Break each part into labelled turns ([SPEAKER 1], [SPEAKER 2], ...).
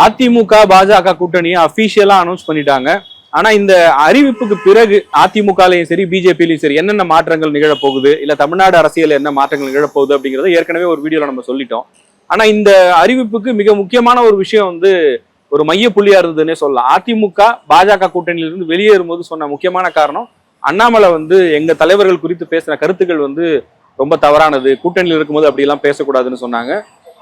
[SPEAKER 1] அதிமுக பாஜக கூட்டணியை அபிஷியலா அனௌன்ஸ் பண்ணிட்டாங்க. ஆனா இந்த அறிவிப்புக்கு பிறகு அதிமுகலையும் சரி பிஜேபிலையும் சரி என்னென்ன மாற்றங்கள் நிகழப்போகுது? இல்ல தமிழ்நாடு அரசியல் என்ன மாற்றங்கள் நிகழப்போகுது அப்படிங்கறத ஏற்கனவே ஒரு வீடியோல நம்ம சொல்லிட்டோம். ஆனா இந்த அறிவிப்புக்கு மிக முக்கியமான ஒரு விஷயம் வந்து ஒரு மைய புள்ளியா இருந்ததுன்னே சொல்லலாம். அதிமுக பாஜக கூட்டணியிலிருந்து வெளியேறும் போது சொன்ன முக்கியமான காரணம் அண்ணாமலை வந்து எங்க தலைவர்கள் குறித்து பேசின கருத்துக்கள் வந்து ரொம்ப தவறானது. கூட்டணியில் இருக்கும்போது அப்படி எல்லாம் பேசக்கூடாதுன்னு சொன்னாங்க.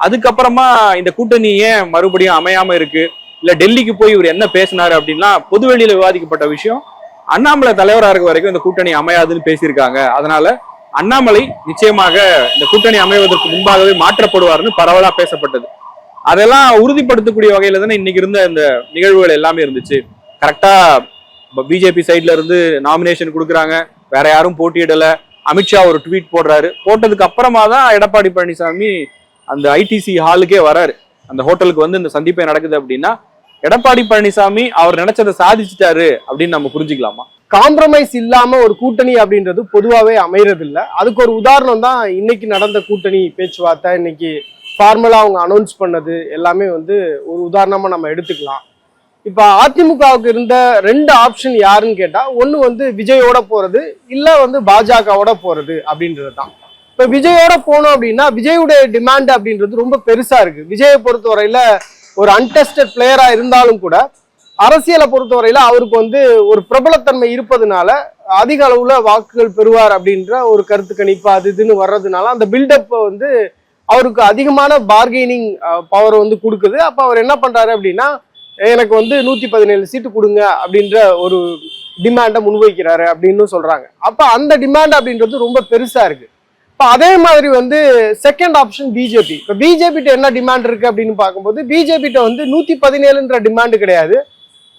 [SPEAKER 1] அதுக்கப்புறமா இந்த கூட்டணி ஏன் மறுபடியும் அமையாம இருக்கு? இல்ல டெல்லிக்கு போய் இவர் என்ன பேசினாரு அப்படின்னா பொதுவெளியில விவாதிக்கப்பட்ட விஷயம் அண்ணாமலை தலைவராக இருக்க வரைக்கும் இந்த கூட்டணி அமையாதுன்னு பேசியிருக்காங்க. அதனால அண்ணாமலை நிச்சயமாக இந்த கூட்டணி அமைவதற்கு முன்பாகவே மாற்றப்படுவார்னு பரவலா பேசப்பட்டது. அதெல்லாம் உறுதிப்படுத்தக்கூடிய வகையில தானே இன்னைக்கு இருந்த இந்த நிகழ்வுகள் எல்லாமே இருந்துச்சு. கரெக்டா பிஜேபி சைட்ல இருந்து நாமினேஷன் கொடுக்குறாங்க. வேற யாரும் போட்டியிடல. அமித்ஷா ஒரு ட்வீட் போடுறாரு. போட்டதுக்கு அப்புறமா தான் எடப்பாடி பழனிசாமி அந்த ஐடிசி ஹாலுக்கே வராரு. அந்த ஹோட்டலுக்கு வந்து இந்த சந்திப்பே நடக்குது அப்படின்னா எடப்பாடி பழனிசாமி அவர் நினைச்சதை சாதிச்சிட்டாரு அப்படின்னு நம்ம புரிஞ்சுக்கலாமா?
[SPEAKER 2] காம்ப்ரமைஸ் இல்லாம ஒரு கூட்டணி அப்படின்றது பொதுவாகவே அமையறது அதுக்கு ஒரு உதாரணம் தான் இன்னைக்கு நடந்த கூட்டணி பேச்சுவார்த்தை. இன்னைக்கு ஃபார்மலா அவங்க அனௌன்ஸ் பண்ணது எல்லாமே வந்து ஒரு உதாரணமா நம்ம எடுத்துக்கலாம். இப்ப அதிமுகவுக்கு இருந்த ரெண்டு ஆப்ஷன் யாருன்னு கேட்டா ஒன்று வந்து விஜயோட போறது இல்ல வந்து பாஜகவோட போறது அப்படின்றது தான் இப்ப விஜயோட போனோம் அப்படின்னா விஜயுடைய டிமாண்ட் அப்படின்றது ரொம்ப பெருசா இருக்கு. விஜயை பொறுத்தவரையில ஒரு அன்டெஸ்டட் பிளேயரா இருந்தாலும் கூட அரசியலை பொறுத்தவரையில அவருக்கு வந்து ஒரு பிரபலத்தன்மை இருப்பதுனால அதிக அளவுல வாக்குகள் பெறுவார் அப்படின்ற ஒரு கருத்து கணிப்பு அது இதுன்னு வர்றதுனால அந்த பில்டப் வந்து அவருக்கு அதிகமான பார்கெனிங் பவர் வந்து கொடுக்குது. அப்ப அவர் என்ன பண்றாரு அப்படின்னா எனக்கு வந்து நூத்தி பதினேழு சீட்டு கொடுங்க அப்படின்ற ஒரு டிமாண்டை முன்வைக்கிறாரு அப்படின்னு சொல்றாங்க. அப்ப அந்த டிமாண்ட் அப்படின்றது ரொம்ப பெருசா இருக்கு. இப்போ அதே மாதிரி வந்து செகண்ட் ஆப்ஷன் பிஜேபி இப்போ பிஜேபிட்ட என்ன டிமாண்ட் இருக்கு அப்படின்னு பார்க்கும்போது பிஜேபிட்ட வந்து நூத்தி பதினேழுன்ற டிமாண்ட் கிடையாது.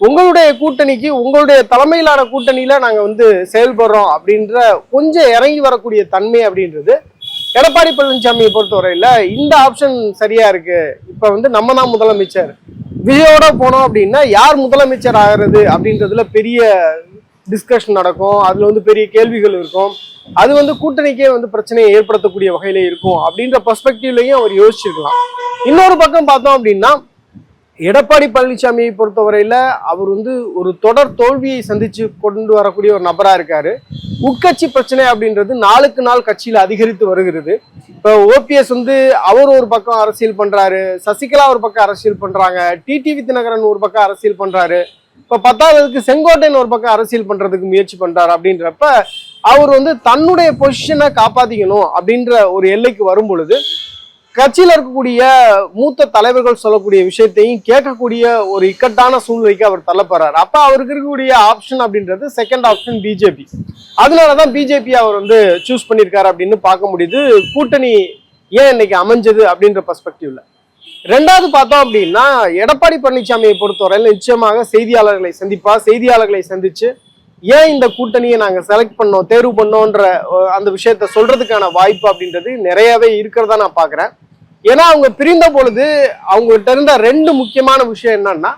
[SPEAKER 2] உங்களுடைய கூட்டணிக்கு உங்களுடைய தலைமையிலான கூட்டணியில நாங்க வந்து செயல்படுறோம் அப்படின்ற கொஞ்சம் இறங்கி வரக்கூடிய தன்மை அப்படின்றது எடப்பாடி பழனிசாமியை பொறுத்தவரையில இந்த ஆப்ஷன் சரியா இருக்கு. இப்ப வந்து நம்ம தான் முதலமைச்சர். விஜயோட போனோம் அப்படின்னா யார் முதலமைச்சர் ஆகிறது அப்படின்றதுல பெரிய டிஸ்கஷன் நடக்கும். அதில் வந்து பெரிய கேள்விகள் இருக்கும். அது வந்து கூட்டணிக்கே வந்து பிரச்சனையை ஏற்படுத்தக்கூடிய வகையில இருக்கும் அப்படின்ற பர்ஸ்பெக்டிவ்லையும் அவர் யோசிச்சிருக்கலாம். இன்னொரு பக்கம் பார்த்தோம் அப்படின்னா எடப்பாடி பழனிசாமியை பொறுத்தவரையில அவர் வந்து ஒரு தொடர் தோல்வியை சந்திச்சு கொண்டு வரக்கூடிய ஒரு நபரா இருக்காரு. உட்கட்சி பிரச்சனை அப்படின்றது நாளுக்கு நாள் கட்சியில அதிகரித்து வருகிறது. இப்போ ஓபிஎஸ் வந்து அவர் ஒரு பக்கம் அரசியல் பண்றாரு சசிகலா ஒரு பக்கம் அரசியல் பண்றாங்க டிடிவி தினகரன் ஒரு பக்கம் அரசியல் பண்றாரு. இப்ப பத்தாவதுக்கு செங்கோட்டையன் ஒரு பக்கம் அரசியல் பண்றதுக்கு முயற்சி பண்றாரு அப்படின்றப்ப அவர் வந்து தன்னுடைய பொசிஷனை காப்பாத்திக்கணும் அப்படின்ற ஒரு எல்லைக்கு வரும் பொழுது கட்சியில இருக்கக்கூடிய மூத்த தலைவர்கள் சொல்லக்கூடிய விஷயத்தையும் கேட்கக்கூடிய ஒரு இக்கட்டான சூழ்நிலைக்கு அவர் தள்ளப்படுறாரு. அப்ப அவருக்கு இருக்கக்கூடிய ஆப்ஷன் அப்படின்றது செகண்ட் ஆப்ஷன் பிஜேபி அதனாலதான் பிஜேபி அவர் வந்து சூஸ் பண்ணியிருக்காரு அப்படின்னு பார்க்க முடியுது. கூட்டணி ஏன் இன்னைக்கு அமைஞ்சது அப்படின்ற பெர்ஸ்பெக்டிவ்ல ரெண்டாவது பார்த்தோம் அப்படின்னா எடப்பாடி பழனிசாமியை பொறுத்தவரையில் நிச்சயமாக செய்தியாளர்களை சந்திப்பா செய்தியாளர்களை சந்திச்சு ஏன் இந்த கூட்டணியை நாங்கள் செலக்ட் பண்ணோம் தேர்வு பண்ணோன்ற அந்த விஷயத்த சொல்றதுக்கான வாய்ப்பு அப்படின்றது நிறையவே இருக்கிறதா நான் பாக்குறேன் ஏன்னா அவங்க பிரிந்த பொழுது அவங்ககிட்ட இருந்த ரெண்டு முக்கியமான விஷயம் என்னன்னா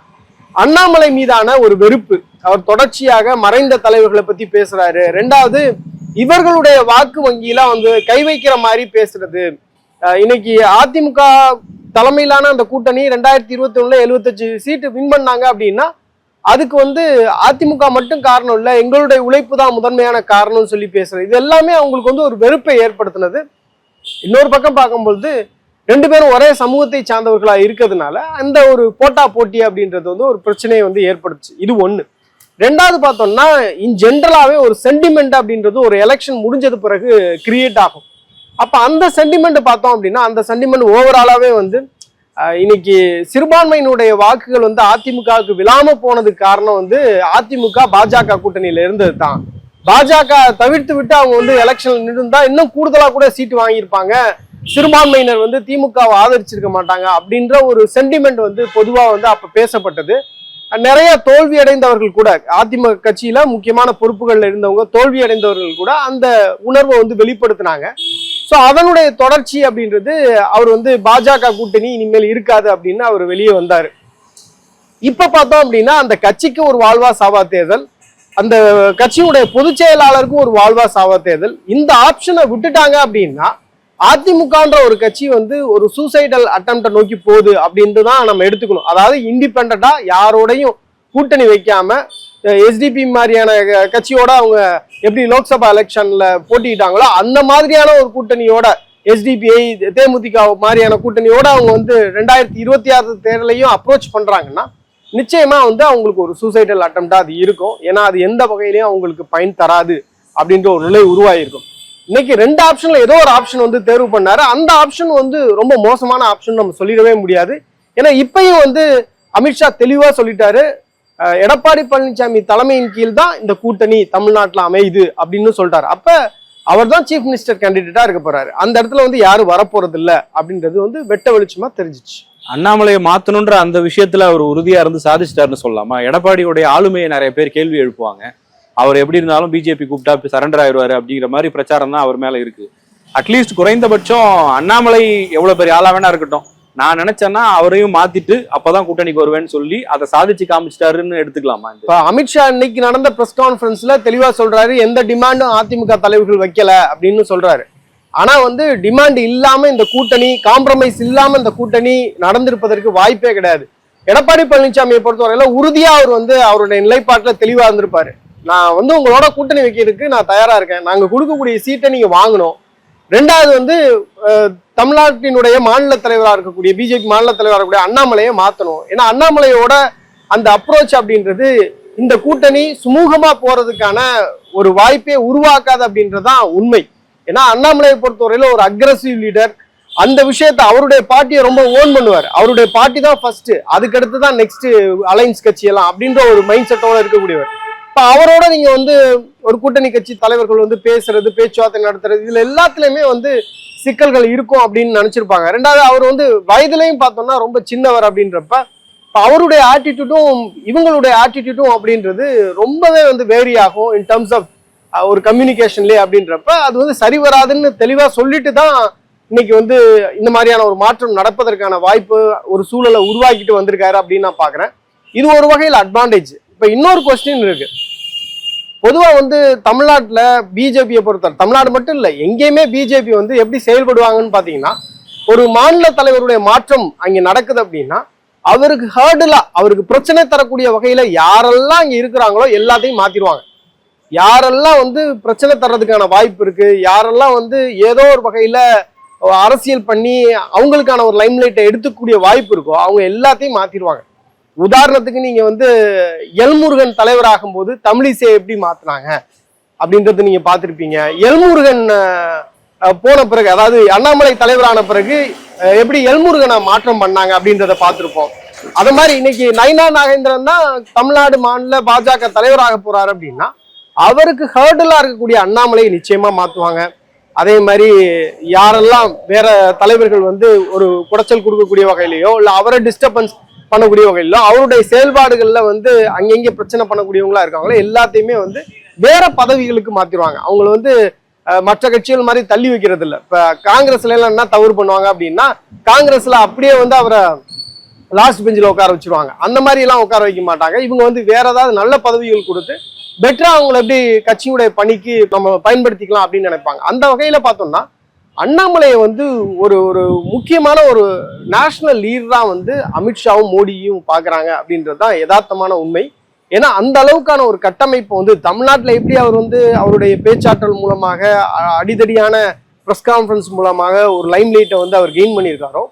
[SPEAKER 2] அண்ணாமலை மீதான ஒரு வெறுப்பு. அவர் தொடர்ச்சியாக மறைந்த தலைவர்களை பத்தி பேசுறாரு. ரெண்டாவது இவர்களுடைய வாக்கு வங்கியில வந்து கை வைக்கிற மாதிரி பேசுறது. இன்னைக்கு அதிமுக தலைமையிலான அந்த கூட்டணி ரெண்டாயிரத்தி இருபத்தி ஒண்ணுல எழுபத்தஞ்சு சீட்டு வின் பண்ணாங்க அப்படின்னா அதுக்கு வந்து அதிமுக மட்டும் காரணம் இல்லை எங்களுடைய உழைப்பு தான் முதன்மையான காரணம்னு சொல்லி பேசுறது இது எல்லாமே அவங்களுக்கு வந்து ஒரு வெறுப்பை ஏற்படுத்தினது. இன்னொரு பக்கம் பார்க்கும்பொழுது ரெண்டு பேரும் ஒரே சமூகத்தை சார்ந்தவர்களா இருக்கிறதுனால அந்த ஒரு போட்டா போட்டி அப்படின்றது வந்து ஒரு பிரச்சனையை வந்து ஏற்படுத்துச்சு. இது ஒண்ணு. ரெண்டாவது பார்த்தோம்னா இன் ஜென்ரலாகவே ஒரு சென்டிமெண்ட் அப்படின்றது ஒரு எலெக்ஷன் முடிஞ்சது பிறகு கிரியேட் ஆகும். அப்போ அந்த சென்டிமெண்ட் பார்த்தோம் அப்படின்னா அந்த சென்டிமெண்ட் ஓவராலாகவே வந்து இன்னைக்கு சிறுபான்மையினுடைய வாக்குகள் வந்து அதிமுகவுக்கு விழாம போனதுக்கு காரணம் வந்து அதிமுக பாஜக கூட்டணியில இருந்தது தான் பாஜக தவிர்த்து விட்டு அவங்க வந்து எலெக்ஷன்ல நின்றுந்தா இன்னும் கூடுதலா கூட சீட்டு வாங்கியிருப்பாங்க. சிறுபான்மையினர் வந்து திமுகவை ஆதரிச்சிருக்க மாட்டாங்க அப்படின்ற ஒரு சென்டிமெண்ட் வந்து பொதுவா வந்து அப்ப பேசப்பட்டது. நிறைய தோல்வி அடைந்தவர்கள் கூட அதிமுக கட்சியில முக்கியமான பொறுப்புகள்ல இருந்தவங்க தோல்வி அடைந்தவர்கள் கூட அந்த உணர்வை வந்து வெளிப்படுத்தினாங்க. ஸோ அதனுடைய தொடர்ச்சி அப்படின்றது அவர் வந்து பாஜக கூட்டணி இனிமேல் இருக்காது அப்படின்னு அவர் வெளியே வந்தார். இப்போ பார்த்தோம் அப்படின்னா அந்த கட்சிக்கு ஒரு வாழ்வா சாவா தேர்தல் அந்த கட்சியுடைய பொதுச் செயலாளருக்கும் ஒரு வாழ்வா சாவா தேர்தல். இந்த ஆப்ஷனை விட்டுட்டாங்க அப்படின்னா அதிமுகன்ற ஒரு கட்சி வந்து ஒரு சூசைடல் அட்டம்ப்டை நோக்கி போகுது அப்படின்ட்டு தான் நம்ம எடுத்துக்கணும். அதாவது இண்டிபெண்டா யாரோடையும் கூட்டணி வைக்காம எஸ்டிபி மாதிரியான க- கட்சியோட அவங்க எப்படி லோக்சபா எலெக்ஷன்ல போட்டிட்டாங்களோ அந்த மாதிரியான ஒரு கூட்டணியோட எஸ்டிபிஐ தேமுதிக மாதிரியான கூட்டணியோட அவங்க வந்து ரெண்டாயிரத்தி இருபத்தி ஆறு தேர்தலையும் அப்ரோச் பண்றாங்கன்னா நிச்சயமா வந்து அவங்களுக்கு ஒரு சூசைடல் அட்டம்ப்டா அது இருக்கும். ஏன்னா அது எந்த வகையிலையும் அவங்களுக்கு பயன் தராது அப்படின்ற ஒரு நிலை உருவாயிருக்கும். இன்னைக்கு ரெண்டு ஆப்ஷன்ல ஏதோ ஒரு ஆப்ஷன் வந்து தேர்வு பண்ணாரு. அந்த ஆப்ஷன் வந்து ரொம்ப மோசமான ஆப்ஷன் நம்ம சொல்லிடவே முடியாது. ஏன்னா இப்பயும் வந்து அமித்ஷா தெளிவா சொல்லிட்டாரு. எடப்பாடி பழனிசாமி தலைமையின் கீழ் தான் இந்த கூட்டணி தமிழ்நாட்டில் அமையுது அப்படின்னு சொல்லிட்டாரு அப்ப அவர் தான் சீஃப் மினிஸ்டர் கேண்டிடேட்டா இருக்க போறாரு. அந்த இடத்துல வந்து யாரும் வரப்போறது இல்ல அப்படின்றது வந்து வெட்ட வெளிச்சமா தெரிஞ்சிச்சு.
[SPEAKER 1] அண்ணாமலையை மாத்தணுன்ற அந்த விஷயத்துல அவர் உறுதியா இருந்து சாதிச்சிட்டாருன்னு சொல்லலாமா? எடப்பாடியுடைய ஆளுமையை நிறைய பேர் கேள்வி எழுப்புவாங்க. அவர் எப்படி இருந்தாலும் பிஜேபி கூப்பிட்டா சரண்டர் ஆயிடுவாரு அப்படிங்கிற மாதிரி பிரச்சாரம் தான் அவர் மேல இருக்கு. அட்லீஸ்ட் குறைந்தபட்சம் அண்ணாமலை எவ்வளவு பெரிய ஆளா வேணா இருக்கட்டும். நான் நினைச்சேன்னா அவரையும் மாத்திட்டு அப்பதான் கூட்டணிக்கு வருவேன்னு சொல்லி அதை சாதிச்சு காமிச்சிட்டாருன்னு எடுத்துக்கலாமா
[SPEAKER 2] இப்ப அமித்ஷா இன்னைக்கு நடந்த பிரஸ் கான்பரன்ஸ்ல தெளிவா சொல்றாரு எந்த டிமாண்டும் அதிமுக தலைவர்கள் வைக்கல அப்படின்னு சொல்றாரு. ஆனா வந்து டிமாண்ட் இல்லாம இந்த கூட்டணி காம்ப்ரமைஸ் இல்லாம இந்த கூட்டணி நடந்திருப்பதற்கு வாய்ப்பே கிடையாது. எடப்பாடி பழனிசாமியை பொறுத்தவரையில உறுதியா அவர் வந்து அவருடைய நிலைப்பாட்டுல தெளிவா இருந்திருப்பாரு. நான் வந்து உங்களோட கூட்டணி வைக்கிறதுக்கு நான் தயாரா இருக்கேன். நாங்க கொடுக்கக்கூடிய சீட்டை நீங்க வாங்கணும். ரெண்டாவது வந்து தமிழ்நாட்டினுடைய மாநில தலைவராக இருக்கக்கூடிய பிஜேபி மாநில தலைவராக இருக்கக்கூடிய அண்ணாமலையை மாற்றணும் ஏன்னா அண்ணாமலையோட அந்த அப்ரோச் அப்படின்றது இந்த கூட்டணி சுமூகமா போறதுக்கான ஒரு வாய்ப்பே உருவாக்காது அப்படின்றதுதான் உண்மை. ஏன்னா அண்ணாமலையை பொறுத்தவரையில ஒரு அக்ரஸிவ் லீடர் அந்த விஷயத்த அவருடைய பார்ட்டியை ரொம்ப ஓன் பண்ணுவார். அவருடைய பார்ட்டி தான் ஃபர்ஸ்ட் அதுக்கடுத்து தான் நெக்ஸ்ட் அலைன்ஸ் கட்சி எல்லாம் அப்படின்ற ஒரு மைண்ட் செட்டோட இருக்கக்கூடியவர். இப்ப அவரோட நீங்க வந்து ஒரு கூட்டணி கட்சி தலைவர்கள் வந்து பேசுறது பேச்சுவார்த்தை நடத்துறது இதுல எல்லாத்துலயுமே வந்து சிக்கல்கள் இருக்கும் அப்படின்னு நினைச்சிருப்பாங்க. ரெண்டாவது அவர் வந்து வயதுலையும் பார்த்தோம்னா ரொம்ப சின்னவர் அப்படின்றப்ப அவருடைய ஆட்டிடியூட்டும் இவங்களுடைய ஆட்டிடியூட்டும் அப்படின்றது ரொம்பவே வந்து வேரி ஆகும் இன் டர்ம்ஸ் ஆஃப் ஒரு கம்யூனிகேஷன்லேயே அப்படின்றப்ப அது வந்து சரி வராதுன்னு தெளிவாக சொல்லிட்டு தான் இன்னைக்கு வந்து இந்த மாதிரியான ஒரு மாற்றம் நடப்பதற்கான வாய்ப்பு ஒரு சூழலை உருவாக்கிட்டு வந்திருக்காரு அப்படின்னு நான் பார்க்குறேன் இது ஒரு வகையில் அட்வான்டேஜ் இப்போ இன்னொரு கொஸ்டின் இருக்கு. பொதுவாக வந்து தமிழ்நாட்டில் பிஜேபியை பொறுத்தவரை தமிழ்நாடு மட்டும் இல்லை எங்கேயுமே பிஜேபி வந்து எப்படி செயல்படுவாங்கன்னு பார்த்தீங்கன்னா ஒரு மாநில தலைவருடைய மாற்றம் அங்கே நடக்குது அப்படின்னா அவருக்கு ஹேர்டுலா அவருக்கு பிரச்சனை தரக்கூடிய வகையில யாரெல்லாம் அங்க இருக்கிறாங்களோ எல்லாத்தையும் மாத்திடுவாங்க. யாரெல்லாம் வந்து பிரச்சனை தர்றதுக்கான வாய்ப்பு இருக்கு யாரெல்லாம் வந்து ஏதோ ஒரு வகையில அரசியல் பண்ணி அவங்களுக்கான ஒரு லைம்லைட்டை எடுத்துக்கூடிய வாய்ப்பு இருக்கோ அவங்க எல்லாத்தையும் மாத்திடுவாங்க. உதாரணத்துக்கு நீங்க வந்து எல்முருகன் தலைவராகும் போது தமிழிசை எப்படி மாத்துனாங்க அப்படின்றது நீங்க பார்த்துருப்பீங்க. எல்முருகன் போன பிறகு அதாவது அண்ணாமலை தலைவரான பிறகு அஹ், எப்படி எல்முருகனை மாற்றம் பண்ணாங்க அப்படின்றத பார்த்துருப்போம். அது மாதிரி இன்னைக்கு நைனா நாகேந்திரன் தான் தமிழ்நாடு மாநில பாஜக தலைவராக போறாரு அப்படின்னா அவருக்கு ஹேர்டலா இருக்கக்கூடிய அண்ணாமலையை நிச்சயமா மாத்துவாங்க. அதே மாதிரி யாரெல்லாம் வேற தலைவர்கள் வந்து ஒரு குடைச்சல் கொடுக்கக்கூடிய வகையிலையோ இல்ல அவரை டிஸ்டர்பன்ஸ் பண்ணக்கூடிய வகையிலோ அவருடைய செயல்பாடுகள்ல வந்து அங்கங்கே பிரச்சனை பண்ணக்கூடியவங்களா இருக்காங்களோ எல்லாத்தையுமே வந்து வேற பதவிகளுக்கு மாத்திடுவாங்க அவங்கள வந்து மற்ற கட்சிகள் மாதிரி தள்ளி வைக்கிறது இல்ல. இப்ப காங்கிரஸ்ல எல்லாம் என்ன தவறு பண்ணுவாங்க அப்படின்னா காங்கிரஸ்ல அப்படியே வந்து அவரை லாஸ்ட் பெஞ்சில் உட்கார வச்சிருவாங்க. அந்த மாதிரி எல்லாம் உட்கார வைக்க மாட்டாங்க. இவங்க வந்து வேற ஏதாவது நல்ல பதவிகள் கொடுத்து பெட்டரா அவங்கள எப்படி கட்சியுடைய பணிக்கு நம்ம பயன்படுத்திக்கலாம் அப்படின்னு நினைப்பாங்க. அந்த வகையில பார்த்தோம்னா அண்ணாமலையை வந்து ஒரு ஒரு முக்கியமான ஒரு நேஷனல் லீடரா வந்து அமித்ஷாவும் மோடியும் பார்க்குறாங்க அப்படின்றது தான் யதார்த்தமான உண்மை. ஏன்னா அந்த அளவுக்கான ஒரு கட்டமைப்பு வந்து தமிழ்நாட்டில் எப்படி அவர் வந்து அவருடைய பேச்சாற்றல் மூலமாக அடிதடியான ப்ரெஸ் கான்ஃபரன்ஸ் மூலமாக ஒரு லைம்லைட்டை வந்து அவர் கெயின் பண்ணியிருக்காரோ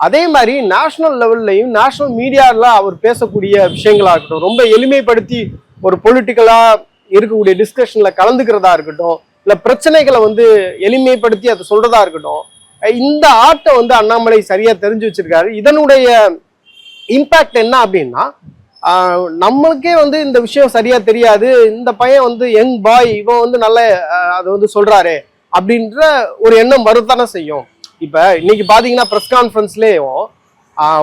[SPEAKER 2] அதே மாதிரி நேஷனல் லெவல்லையும் நேஷனல் மீடியாவில் அவர் பேசக்கூடிய விஷயங்களாக இருக்கட்டும் ரொம்ப எளிமைப்படுத்தி ஒரு பொலிட்டிக்கலாக இருக்கக்கூடிய டிஸ்கஷனில் கலந்துக்கிறதா இருக்கட்டும் இல்லை பிரச்சனைகளை வந்து எளிமைப்படுத்தி அதை சொல்றதா இருக்கட்டும். இந்த ஆர்ட்டை வந்து அண்ணாமலை சரியா தெரிஞ்சு வச்சிருக்காரு. இதனுடைய இம்பாக்ட் என்ன அப்படின்னா நம்மளுக்கே வந்து இந்த விஷயம் சரியா தெரியாது. இந்த பையன் வந்து யங் பாய் இவன் வந்து நல்ல அதை வந்து சொல்றாரு அப்படின்ற ஒரு எண்ணம் வருத்தானே செய்யும். இப்ப இன்னைக்கு பாத்தீங்கன்னா ப்ரெஸ் கான்ஃபரன்ஸ்லயும்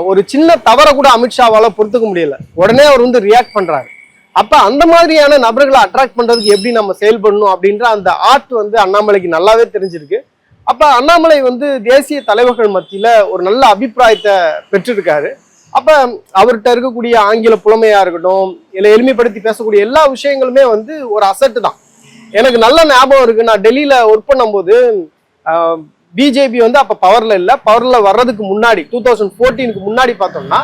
[SPEAKER 2] ஒரு சின்ன தவறை கூட அமித்ஷாவால பொறுத்துக்க முடியல. உடனே அவர் வந்து ரியாக்ட் பண்றாரு. அப்ப அந்த மாதிரியான நபர்களை அட்ராக்ட் பண்றதுக்கு எப்படி நம்ம செயல்படணும் அப்படின்ற அந்த ஆர்ட் வந்து அண்ணாமலைக்கு நல்லாவே தெரிஞ்சிருக்கு. அப்ப அண்ணாமலை வந்து தேசிய தலைவர்கள் மத்தியில ஒரு நல்ல அபிப்பிராயத்தை பெற்றிருக்காரு. அப்ப அவர்கிட்ட இருக்கக்கூடிய ஆங்கில புலமையா இருக்கட்டும் இல்ல எளிமைப்படுத்தி பேசக்கூடிய எல்லா விஷயங்களுமே வந்து ஒரு அசட்டு தான். எனக்கு நல்ல ஞாபகம் இருக்கு. நான் டெல்லியில ஒர்க் பண்ணும்போது பிஜேபி வந்து அப்ப பவர்ல இல்ல. பவர்ல வர்றதுக்கு முன்னாடி டூ தௌசண்ட் ஃபோர்டீனுக்கு முன்னாடி பார்த்தோம்னா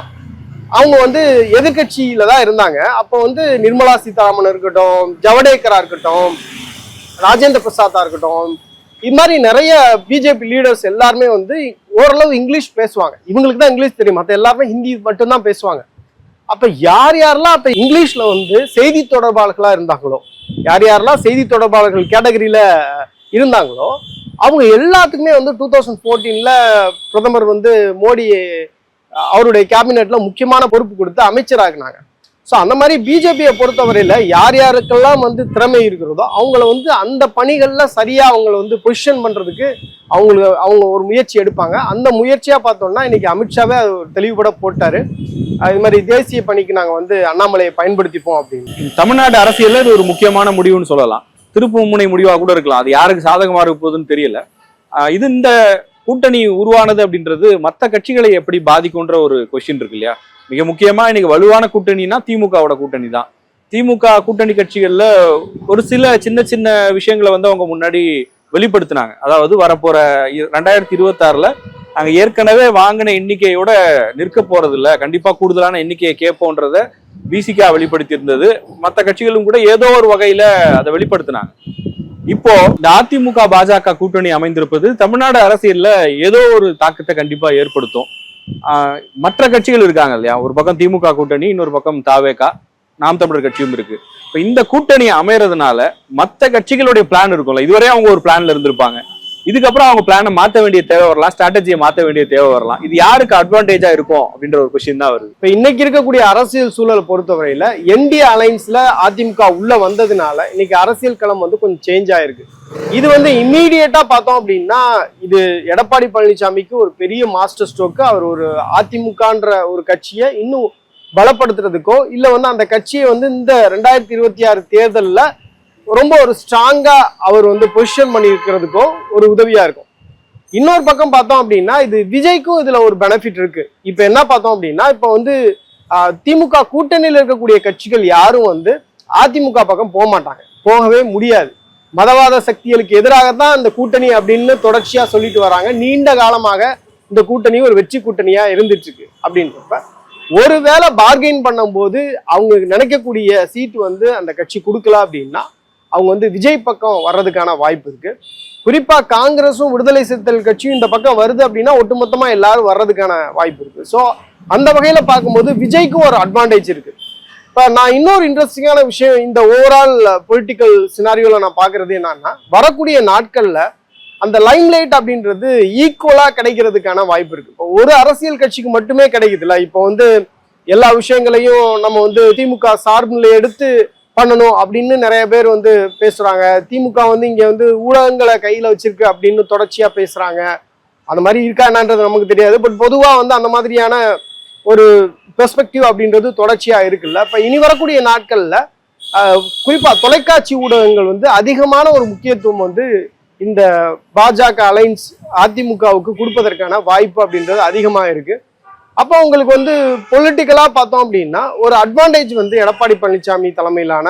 [SPEAKER 2] அவங்க வந்து எதிர்கட்சியில தான் இருந்தாங்க. அப்போ வந்து நிர்மலா சீதாராமன் இருக்கட்டும் ஜவடேக்கரா இருக்கட்டும் ராஜேந்திர பிரசாத்தா இருக்கட்டும் இது மாதிரி நிறைய பிஜேபி லீடர்ஸ் எல்லாருமே வந்து ஓரளவு இங்கிலீஷ் பேசுவாங்க. இவங்களுக்கு தான் இங்கிலீஷ் தெரியும். மற்ற எல்லாருமே ஹிந்தி மட்டும்தான் பேசுவாங்க. அப்ப யார் யாரெல்லாம் அப்ப இங்கிலீஷ்ல வந்து செய்தி தொடர்பாளர்களா இருந்தாங்களோ யார் யாரெல்லாம் செய்தி தொடர்பாளர்கள் கேட்டகரியில இருந்தாங்களோ அவங்க எல்லாத்துக்குமே வந்து டூ தௌசண்ட் ஃபோர்டீன்ல பிரதமர் வந்து மோடி அவருடைய கேபினெட்ல முக்கியமான பொறுப்பு கொடுத்து அமைச்சராகினாங்க. ஸோ அந்த மாதிரி பிஜேபியை பொறுத்தவரையில யார் யாருக்கெல்லாம் வந்து திறமை இருக்கிறதோ அவங்கள வந்து அந்த பணிகளில் சரியாக அவங்கள வந்து பொசிஷன் பண்ணுறதுக்கு அவங்களுக்கு அவங்க ஒரு முயற்சி எடுப்பாங்க. அந்த முயற்சியாக பார்த்தோம்னா இன்னைக்கு அமித்ஷாவே அது தெளிவுபட போட்டார். அது மாதிரி தேசிய பணிக்கு நாங்கள் வந்து அண்ணாமலையை பயன்படுத்திப்போம் அப்படின்னு.
[SPEAKER 1] தமிழ்நாடு அரசியலில் இது ஒரு முக்கியமான முடிவுன்னு சொல்லலாம். திருப்பு முனை முடிவாக கூட இருக்கலாம். அது யாருக்கு சாதகமாக இருக்க போகுதுன்னு தெரியல. இது இந்த கூட்டணி உருவானது அப்படின்றது மற்ற கட்சிகளை எப்படி பாதிக்கும்ன்ற ஒரு கொஸ்டின் இருக்கு இல்லையா? மிக முக்கியமா இன்னைக்கு வலுவான கூட்டணினா திமுகவோட கூட்டணி தான் திமுக கூட்டணி கட்சிகள்ல ஒரு சில சின்ன சின்ன விஷயங்களை வந்து அவங்க முன்னாடி வெளிப்படுத்தினாங்க. அதாவது வரப்போற இ- ரெண்டாயிரத்தி இருபத்தாறுல நாங்கள் ஏற்கனவே வாங்கின எண்ணிக்கையோட நிற்க போறது இல்ல கண்டிப்பா கூடுதலான எண்ணிக்கையை கேட்போன்றத பிசிகா வெளிப்படுத்தி இருந்தது மற்ற கட்சிகளும் கூட ஏதோ ஒரு வகையில அதை வெளிப்படுத்தினாங்க. இப்போ இந்த அதிமுக பாஜக கூட்டணி அமைந்திருப்பது தமிழ்நாடு அரசியல்ல ஏதோ ஒரு தாக்கத்தை கண்டிப்பா ஏற்படுத்தும். மற்ற கட்சிகள் இருக்காங்க இல்லையா? ஒரு பக்கம் திமுக கூட்டணி இன்னொரு பக்கம் தாவேகா. நாம் தமிழர் கட்சியும் இருக்கு. இப்ப இந்த கூட்டணி அமையறதுனால மற்ற கட்சிகளுடைய பிளான் இருக்கும்ல. இதுவரை அவங்க ஒரு பிளான்ல இருந்திருப்பாங்க. இதுக்கப்புறம் அவங்க பிளானை மாத்த வேண்டிய தேவை வரலாம் ஸ்ட்ராட்டஜியை மாத்த வேண்டிய தேவை வரலாம். இது யாருக்கு அட்வான்டேஜா இருக்கும் அப்படின்ற ஒரு கொஸ்டின் தான் வருது.
[SPEAKER 2] இப்ப இன்னைக்கு இருக்கக்கூடிய அரசியல் சூழலை பொறுத்தவரையில என்டிஏ அலைன்ஸ்ல அதிமுக உள்ள வந்ததுனால இன்னைக்கு அரசியல் களம் வந்து கொஞ்சம் சேஞ்ச் ஆயிருக்கு. இது வந்து இம்மீடியட்டா பார்த்தோம் அப்படின்னா இது எடப்பாடி பழனிசாமிக்கு ஒரு பெரிய மாஸ்டர் ஸ்ட்ரோக்கு அவர் ஒரு அதிமுகன்ற ஒரு கட்சியை இன்னும் பலப்படுத்துறதுக்கோ இல்ல வந்து அந்த கட்சியை வந்து இந்த ரெண்டாயிரத்தி இருபத்தி ஆறு தேர்தலில் ரொம்ப ஒரு ஸ்ட்ராங்காக அவர் வந்து பொசிஷன் பண்ணியிருக்கிறதுக்கும் ஒரு உதவியாக இருக்கும். இன்னொரு பக்கம் பார்த்தோம் அப்படின்னா இது விஜய்க்கும் இதில் ஒரு பெனிஃபிட் இருக்கு. இப்போ என்ன பார்த்தோம் அப்படின்னா இப்போ வந்து திமுக கூட்டணியில் இருக்கக்கூடிய கட்சிகள் யாரும் வந்து அதிமுக பக்கம் போக மாட்டாங்க. போகவே முடியாது. மதவாத சக்திகளுக்கு எதிராக தான் இந்த கூட்டணி அப்படின்னு தொடர்ச்சியாக சொல்லிட்டு வராங்க. நீண்ட காலமாக இந்த கூட்டணி ஒரு வெற்றி கூட்டணியாக இருந்துட்டு இருக்கு அப்படின்றப்ப ஒருவேளை பார்கெயின் பண்ணும்போது அவங்க நினைக்கக்கூடிய சீட் வந்து அந்த கட்சி கொடுக்கல அப்படின்னா அவங்க வந்து விஜய் பக்கம் வர்றதுக்கான வாய்ப்பு இருக்கு. குறிப்பா காங்கிரஸும் விடுதலை சிறுத்தைகள் கட்சியும் இந்த பக்கம் வருது அப்படின்னா ஒட்டுமொத்தமா எல்லாரும் வர்றதுக்கான வாய்ப்பு இருக்கு. ஸோ அந்த வகையில பார்க்கும்போது விஜய்க்கும் ஒரு அட்வான்டேஜ் இருக்கு. இப்ப நான் இன்னொரு இன்ட்ரெஸ்டிங்கான விஷயம் இந்த ஓவரால் பொலிட்டிக்கல் சினாரியோல நான் பாக்குறது என்னன்னா வரக்கூடிய நாட்கள்ல அந்த லைம்லைட் அப்படின்றது ஈக்குவலா கிடைக்கிறதுக்கான வாய்ப்பு இருக்கு. இப்போ ஒரு அரசியல் கட்சிக்கு மட்டுமே கிடைக்குதுல்ல. இப்போ வந்து எல்லா விஷயங்களையும் நம்ம வந்து திமுக சார்பில் எடுத்து பண்ணணும் அப்படின்னு நிறைய பேர் வந்து பேசுறாங்க. திமுக வந்து இங்க வந்து ஊடகங்களை கையில வச்சிருக்கு அப்படின்னு தொடர்ச்சியா பேசுறாங்க. அந்த மாதிரி இருக்கா என்னன்றது நமக்கு தெரியாது. பட் பொதுவா வந்து அந்த மாதிரியான ஒரு பெர்ஸ்பெக்டிவ் அப்படின்றது தொடர்ச்சியா இருக்குல்ல. இப்ப இனி வரக்கூடிய நாட்கள்ல ஆஹ், குறிப்பா தொலைக்காட்சி ஊடகங்கள் வந்து அதிகமான ஒரு முக்கியத்துவம் வந்து இந்த பாஜக அலைன்ஸ் அதிமுகவுக்கு கொடுப்பதற்கான வாய்ப்பு அப்படின்றது அதிகமாக இருக்குது அப்போ உங்களுக்கு வந்து பொலிட்டிக்கலாக பார்த்தோம் அப்படின்னா ஒரு அட்வான்டேஜ் வந்து எடப்பாடி பழனிசாமி தலைமையிலான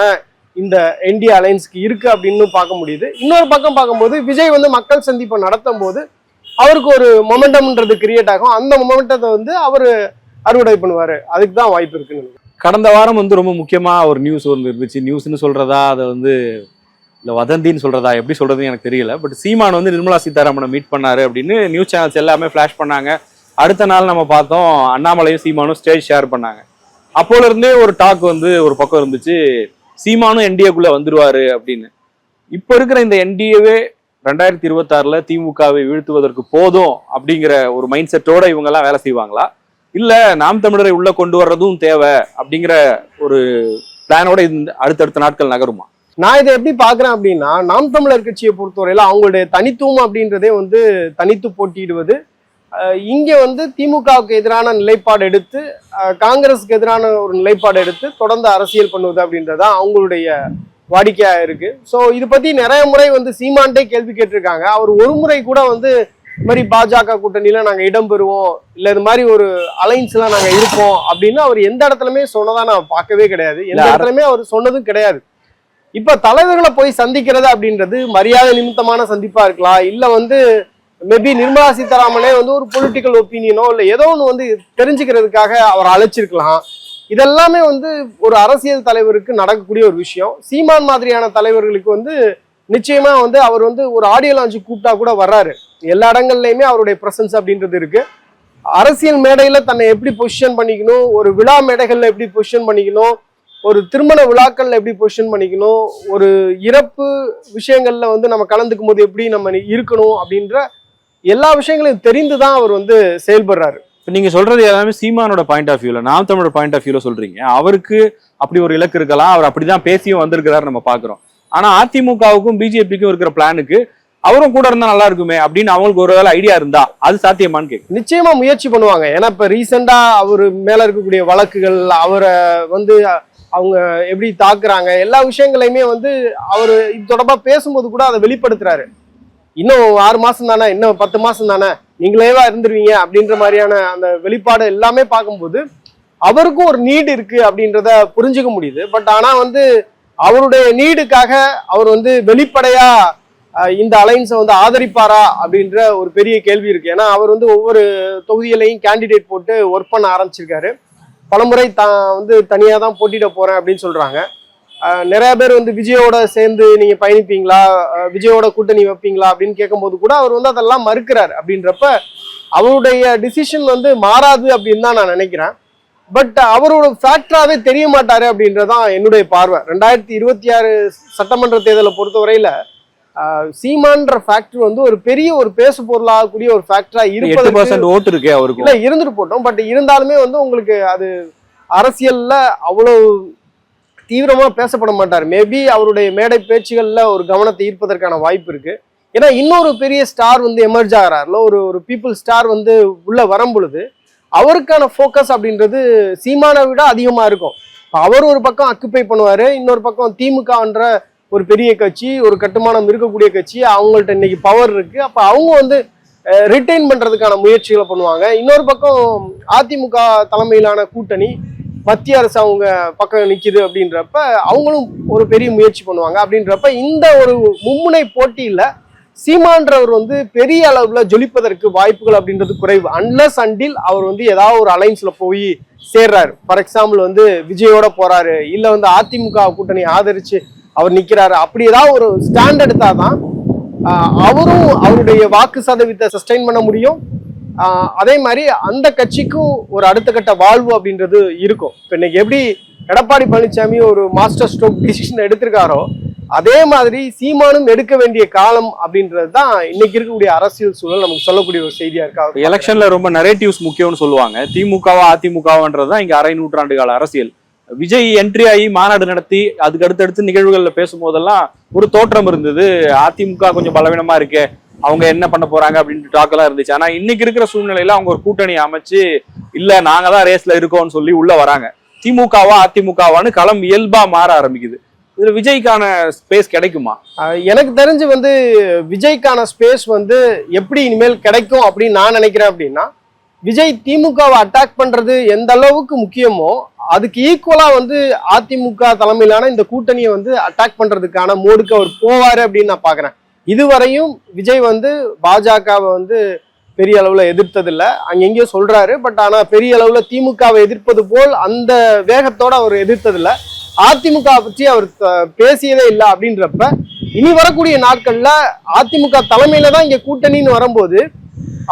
[SPEAKER 2] இந்த என்டிஏ அலைன்ஸ்க்கு இருக்கு அப்படின்னு பார்க்க முடியுது. இன்னொரு பக்கம் பார்க்கும்போது விஜய் வந்து மக்கள் சந்திப்பை நடத்தும் போது அவருக்கு ஒரு மொமெண்டம்ன்றது கிரியேட் ஆகும். அந்த மொமெண்டத்தை வந்து அவர் அறுவடை பண்ணுவார். அதுக்கு தான் வாய்ப்பு இருக்குன்னு
[SPEAKER 1] கடந்த வாரம் வந்து ரொம்ப முக்கியமாக ஒரு நியூஸ் வந்து இருந்துச்சு நியூஸ்னு சொல்கிறதா அதை வந்து இல்லை வதந்தின்னு சொல்கிறதா எப்படி சொல்கிறதுன்னு எனக்கு தெரியல. பட் சீமான் வந்து நிர்மலா சீதாராமனை மீட் பண்ணார் அப்படின்னு நியூஸ் சேனல்ஸ் எல்லாமே ஃபிளாஷ் பண்ணாங்க. அடுத்த நாள் நம்ம பார்த்தோம் அண்ணாமலையும் சீமானும் ஸ்டேஜ் ஷேர் பண்ணாங்க. அப்போல இருந்தே ஒரு டாக் வந்து ஒரு பக்கம் இருந்துச்சு. சீமானும் என்டிஏக்குள்ள வந்துருவாரு அப்படின்னு. இப்போ இருக்கிற இந்த என்டிஏவே ரெண்டாயிரத்தி இருபத்தாறுல திமுகவை வீழ்த்துவதற்கு போதும் அப்படிங்கிற ஒரு மைண்ட் செட்டோட இவங்க எல்லாம் வேலை செய்வாங்களா? இல்ல நாம் தமிழரை உள்ள கொண்டு வர்றதும் தேவை அப்படிங்கிற ஒரு பிளானோட இந்த அடுத்தடுத்த நாட்கள் நகருமா?
[SPEAKER 2] நான் இதை எப்படி பாக்குறேன் அப்படின்னா நாம் தமிழர் கட்சியை பொறுத்தவரையில அவங்களுடைய தனித்துவம் அப்படின்றதே வந்து தனித்து போட்டியிடுவது இங்க வந்து திமுகவுக்கு எதிரான நிலைப்பாடு எடுத்து காங்கிரஸுக்கு எதிரான ஒரு நிலைப்பாடு எடுத்து தொடர்ந்து அரசியல் பண்ணுவது அப்படின்றது தான் அவங்களுடைய வாடிக்கையா இருக்கு. ஸோ இது பத்தி நிறைய முறை வந்து சீமான்டே கேள்வி கேட்டிருக்காங்க. அவர் ஒரு முறை கூட வந்து இது மாதிரி பாஜக கூட்டணியில நாங்க இடம் பெறுவோம் இல்ல இது மாதிரி ஒரு அலைன்ஸ்ல நாங்க இருப்போம் அப்படின்னு அவர் எந்த இடத்துலயுமே சொன்னதா நான் பார்க்கவே கிடையாது. எந்த இடத்துலயுமே அவர் சொன்னதும் கிடையாது. இப்ப தலைவர்களை போய் சந்திக்கிறது அப்படின்றது மரியாதை நிமித்தமான சந்திப்பா இருக்கலாம் இல்ல வந்து மேபி நிர்மலா சீதாராமனே வந்து ஒரு பொலிட்டிக்கல் ஒப்பீனியனோ இல்லை ஏதோ ஒன்று வந்து தெரிஞ்சுக்கிறதுக்காக அவர் அழைச்சிருக்கலாம். இதெல்லாமே வந்து ஒரு அரசியல் தலைவருக்கு நடக்கக்கூடிய ஒரு விஷயம். சீமான் மாதிரியான தலைவர்களுக்கு வந்து நிச்சயமா வந்து அவர் வந்து ஒரு ஆடியோ லாஞ்சு கூப்பிட்டா கூட வர்றாரு. எல்லா இடங்கள்லயுமே அவருடைய பிரசன்ஸ் அப்படின்றது இருக்கு. அரசியல் மேடையில தன்னை எப்படி பொசிஷன் பண்ணிக்கணும்? ஒரு விழா மேடைகள்ல எப்படி பொசிஷன் பண்ணிக்கணும்? ஒரு திருமண விழாக்கள்ல எப்படி பொசிஷன் பண்ணிக்கணும்? ஒரு இறப்பு விஷயங்கள்ல வந்து நம்ம கலந்துக்கும் போது எப்படி நம்ம இருக்கணும் அப்படின்ற எல்லா விஷயங்களையும் தெரிந்து தான் அவர் வந்து செயல்படுறாரு.
[SPEAKER 1] இப்ப நீங்க சொல்றது எல்லாமே சீமானோட பாயிண்ட் ஆஃப் வியூல நாம் தமிழோட பாயிண்ட் ஆஃப் வியூல சொல்றீங்க. அவருக்கு அப்படி ஒரு இலக்கு இருக்கலாம் அவர் அப்படிதான் பேசியும் வந்திருக்கிறாரு நம்ம பாக்குறோம் ஆனா அதிமுகவுக்கும் பிஜேபிக்கும் இருக்கிற பிளானுக்கு அவரும் கூட இருந்தா நல்லா இருக்குமே அப்படின்னு அவங்களுக்கு ஒரு வேலை ஐடியா இருந்தா அது சாத்தியமான்னு கேக்கு
[SPEAKER 2] நிச்சயமா முயற்சி பண்ணுவாங்க. ஏன்னா இப்ப ரீசெண்டா அவர் மேல இருக்கக்கூடிய வழக்குகள் அவரை வந்து அவங்க எப்படி தாக்குறாங்க எல்லா விஷயங்களையுமே வந்து அவர் இது தொடர்பா பேசும்போது கூட அதை வெளிப்படுத்துறாரு. இன்னும் ஆறு மாசம் தானே? இன்னும் பத்து மாசம் தானே? நீங்களேவா இருந்துருவீங்க? அப்படின்ற மாதிரியான அந்த வெளிப்பாடு எல்லாமே பார்க்கும்போது அவருக்கும் ஒரு நீடு இருக்கு அப்படின்றத புரிஞ்சுக்க முடியுது. பட் ஆனா வந்து அவருடைய நீடுக்காக அவர் வந்து வெளிப்படையா இந்த அலைன்ஸை வந்து ஆதரிப்பாரா அப்படின்ற ஒரு பெரிய கேள்வி இருக்கு. ஏன்னா அவர் வந்து ஒவ்வொரு தொகுதியிலையும் கேண்டிடேட் போட்டு ஒர்க் பண்ண ஆரம்பிச்சிருக்காரு. பலமுறை தான் வந்து தனியாக தான் போட்டியிட போறேன் அப்படின்னு சொல்றாங்க. நிறைய பேர் வந்து விஜயோட சேர்ந்து நீங்க பயணிப்பீங்களா? விஜயோட கூட்டணி வைப்பீங்களா? அப்படின்னு கேட்கும்போது கூட அவர் வந்து அதெல்லாம் மறுக்கிறார் அப்படின்றப்ப அவருடைய டிசிஷன் வந்து மாறாது அப்படின்னு தான் நான் நினைக்கிறேன். பட் அவரோட ஃபேக்டராகவே தெரிய மாட்டாரு அப்படின்றதான் என்னுடைய பார்வை. ரெண்டாயிரத்தி இருபத்தி ஆறு சட்டமன்ற தேர்தலை பொறுத்தவரையில ஆஹ், சீமான்ற ஃபேக்டர் வந்து ஒரு பெரிய ஒரு பேசு பொருளாகக்கூடிய ஒரு ஃபேக்டரா
[SPEAKER 1] எட்டு
[SPEAKER 2] இருப்பது
[SPEAKER 1] பர்சன்ட் ஓட்டு இருக்கு அவருக்கு.
[SPEAKER 2] இல்ல இருந்துட்டு போட்டோம். பட் இருந்தாலுமே வந்து உங்களுக்கு அது அரசியல்ல அவ்வளவு தீவிரமாக பேசப்பட மாட்டார். மேபி அவருடைய மேடை பேச்சுகளில் ஒரு கவனத்தை ஈர்ப்பதற்கான வாய்ப்பு இருக்குது ஏன்னா இன்னொரு பெரிய ஸ்டார் வந்து எமர்ஜ் ஆகிறார்ல ஒரு ஒரு பீப்புள் ஸ்டார் வந்து உள்ளே வரும் பொழுது அவருக்கான ஃபோக்கஸ் அப்படின்றது சீமானை விட அதிகமாக இருக்கும். அவர் ஒரு பக்கம் அக்குப்பை பண்ணுவார் இன்னொரு பக்கம் திமுகன்ற ஒரு பெரிய கட்சி ஒரு கட்டுமானம் இருக்கக்கூடிய கட்சி அவங்கள்ட்ட இன்னைக்கு பவர் இருக்குது அப்போ அவங்க வந்து ரிட்டைன் பண்ணுறதுக்கான முயற்சிகளை பண்ணுவாங்க. இன்னொரு பக்கம் அதிமுக தலைமையிலான கூட்டணி மத்திய அரசு அவங்க பக்கம் நிற்கிது அப்படின்றப்ப அவங்களும் ஒரு பெரிய முயற்சி பண்ணுவாங்க. அப்படின்றப்ப இந்த ஒரு மும்முனை போட்டியில் சீமான்றவர் வந்து பெரிய அளவில் ஜொலிப்பதற்கு வாய்ப்புகள் அப்படின்றது குறைவு. அன்லஸ் அண்டில் அவர் வந்து ஏதாவது ஒரு அலைன்ஸில் போய் சேர்றாரு. ஃபார் எக்ஸாம்பிள் வந்து விஜயோட போறாரு. இல்லை வந்து அதிமுக கூட்டணி ஆதரிச்சு அவர் நிற்கிறாரு அப்படி ஏதாவது ஒரு ஸ்டாண்ட் எடுத்தாதான் அவரும் அவருடைய வாக்கு சதவீதத்தை சஸ்டைன் பண்ண முடியும். அதே மாதிரி அந்த கட்சிக்கும் ஒரு அடுத்த கட்ட வாழ்வு அப்படின்றது இருக்கும். இப்போ இன்னைக்கு எப்படி எடப்பாடி பழனிசாமி ஒரு மாஸ்டர் ஸ்ட்ரோக் டிசிஷன் எடுத்திருக்காரோ அதே மாதிரி சீமானும் எடுக்க வேண்டிய காலம் அப்படின்றது தான் இன்னைக்கு இருக்கக்கூடிய அரசியல் சூழல் நமக்கு சொல்லக்கூடிய ஒரு செய்தியா இருக்கா?
[SPEAKER 1] எலெக்ஷன்ல ரொம்ப நரேட்டிவ்ஸ் முக்கியம்னு சொல்லுவாங்க. திமுகவா அதிமுகவான்றது தான் இங்க அரை நூற்றாண்டு கால அரசியல். விஜய் என்ட்ரி ஆகி மாநாடு நடத்தி அதுக்கு அடுத்தடுத்து நிகழ்வுகள்ல பேசும்போதெல்லாம் ஒரு தோற்றம் இருந்தது. அதிமுக கொஞ்சம் பலவீனமா இருக்கே. அவங்க என்ன பண்ண போறாங்க அப்படின்ட்டு டாக் எல்லாம் இருந்துச்சு. ஆனா இன்னைக்கு இருக்கிற சூழ்நிலையில அவங்க ஒரு கூட்டணி அமைச்சு இல்ல நாங்க தான் ரேஸ்ல இருக்கோம்னு சொல்லி உள்ள வராங்க. திமுகவா அதிமுகவான்னு களம் இயல்பா மாற ஆரம்பிக்குது. இதுல விஜய்க்கான ஸ்பேஸ் கிடைக்குமா?
[SPEAKER 2] எனக்கு தெரிஞ்சு வந்து விஜய்க்கான ஸ்பேஸ் வந்து எப்படி இனிமேல் கிடைக்கும் அப்படின்னு நான் நினைக்கிறேன் அப்படின்னா விஜய் திமுகவை அட்டாக் பண்றது எந்த அளவுக்கு முக்கியமோ அதுக்கு ஈக்குவலா வந்து அதிமுக தலைமையிலான இந்த கூட்டணியை வந்து அட்டாக் பண்றதுக்கான மோடுக்கு அவர் போவாரு அப்படின்னு நான் பாக்குறேன் இதுவரையும் விஜய் வந்து பாஜகவை வந்து பெரிய அளவில் எதிர்த்தது இல்ல அங்க எங்கேயோ சொல்றாரு பட் ஆனால் பெரிய அளவில் திமுகவை எதிர்ப்பது போல் அந்த வேகத்தோடு அவர் எதிர்த்தது இல்ல அதிமுக பற்றி அவர் பேசியதே இல்லை அப்படின்றப்ப இனி வரக்கூடிய நாட்களில் அதிமுக தலைமையில தான் இங்கே கூட்டணின்னு வரும்போது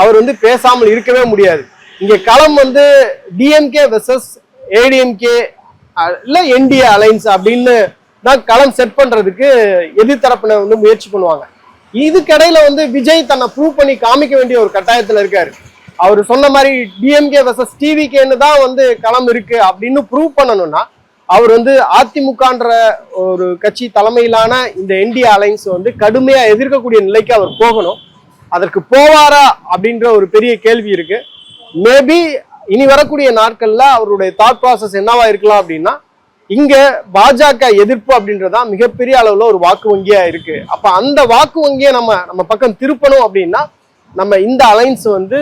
[SPEAKER 2] அவர் வந்து பேசாமல் இருக்கவே முடியாது. இங்கே களம் வந்து டிஎம்கே வெர்சஸ் ஏடிஎம்கே இல்லை என்டிஏ அலைன்ஸ் அப்படின்னு தான் களம் செட் பண்ணுறதுக்கு எதிர்த்தரப்பினர் வந்து முயற்சி பண்ணுவாங்க. இதுக்கிடையில வந்து விஜய் தன்னை ப்ரூவ் பண்ணி காமிக்க வேண்டிய ஒரு கட்டாயத்துல இருக்காரு. அவர் சொன்ன மாதிரி டிஎம்கே வெர்சஸ் டிவிகேன்னு தான் வந்து களம் இருக்கு அப்படின்னு ப்ரூவ் பண்ணணும்னா அவர் வந்து அதிமுகன்ற ஒரு கட்சி தலைமையிலான இந்த என்டிஏ அலைன்ஸ் வந்து கடுமையா எதிர்க்கக்கூடிய நிலைக்கு அவர் போகணும். அதற்கு போவாரா அப்படின்ற ஒரு பெரிய கேள்வி இருக்கு. மேபி இனி வரக்கூடிய நாட்கள்ல அவருடைய தாட் ப்ராசஸ் என்னவா இருக்கலாம் அப்படின்னா இங்க பாஜக எதிர்ப்பு அப்படின்றதான் மிகப்பெரிய அளவுல ஒரு வாக்கு வங்கியா இருக்கு. அப்ப அந்த வாக்கு வங்கியை நம்ம நம்ம பக்கம் திருப்பணும் அப்படின்னா நம்ம இந்த அலைன்ஸ் வந்து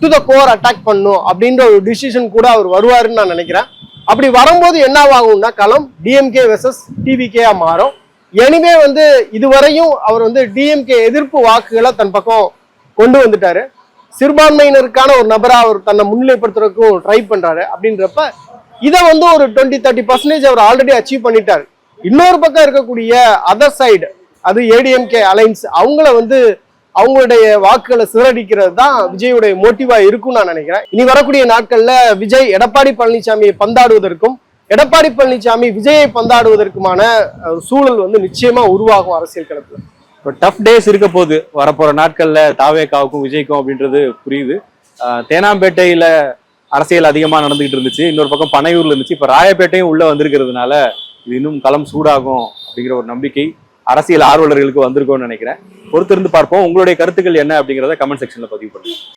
[SPEAKER 2] டு த கோர் அட்டாக் பண்ணும் அப்படின்ற ஒரு டிசிஷன் கூட அவர் வருவாருன்னு நான் நினைக்கிறேன். அப்படி வரும்போது என்ன ஆகும்னா களம்? டிஎம்கே வெர்சஸ் டிவிகேயா மாறும். எனிவே வந்து இதுவரையும் அவர் வந்து டிஎம்கே எதிர்ப்பு வாக்குகளை தன் பக்கம் கொண்டு வந்துட்டாரு. சிறுபான்மையினருக்கான ஒரு நபரா அவர் தன்னை முன்னிலைப்படுத்துறதுக்கும் ட்ரை பண்றாரு. அப்படின்றப்ப இதை வந்து ஒரு டுவெண்ட்டி தேர்ட்டி பர்சன்டேஜ் அவர் ஆல்ரெடி அச்சீவ் பண்ணிட்டார். இன்னொரு பக்கம் இருக்கக்கூடிய அதர் சைடு அது ஏடிஎம்கே அலைன்ஸ் அவங்கள வந்து அவங்களுடைய வாக்குகளை சிதறடிக்கிறது தான் விஜயுடைய மோட்டிவா இருக்கும்னு நான் நினைக்கிறேன். இனி வரக்கூடிய நாட்கள்ல விஜய் எடப்பாடி பழனிசாமியை பந்தாடுவதற்கும் எடப்பாடி பழனிசாமி விஜயை பந்தாடுவதற்குமான சூழல் வந்து நிச்சயமா உருவாகும் அரசியல் களத்துல.
[SPEAKER 1] இப்போ டஃப் டேஸ் இருக்க போகுது. வரப்போற நாட்கள்ல தாவேக்காவுக்கும் விஜய்க்கும் அப்படின்றது புரியுது. தேனாம்பேட்டையில அரசியல் அதிகமா நடந்துகிட்டு இருந்துச்சு. இன்னொரு பக்கம் பனையூர்ல இருந்துச்சு. இப்ப ராயப்பேட்டையும் உள்ள வந்திருக்கிறதுனால இது இன்னும் களம் சூடாகும் அப்படிங்கிற ஒரு நம்பிக்கை அரசியல் ஆர்வலர்களுக்கு வந்திருக்கும்னு நினைக்கிறேன். பொறுத்திருந்து பார்ப்போம். உங்களுடைய கருத்துக்கள் என்ன அப்படிங்கிறத கமெண்ட் செக்ஷன்ல பதிவு பண்ணுங்க.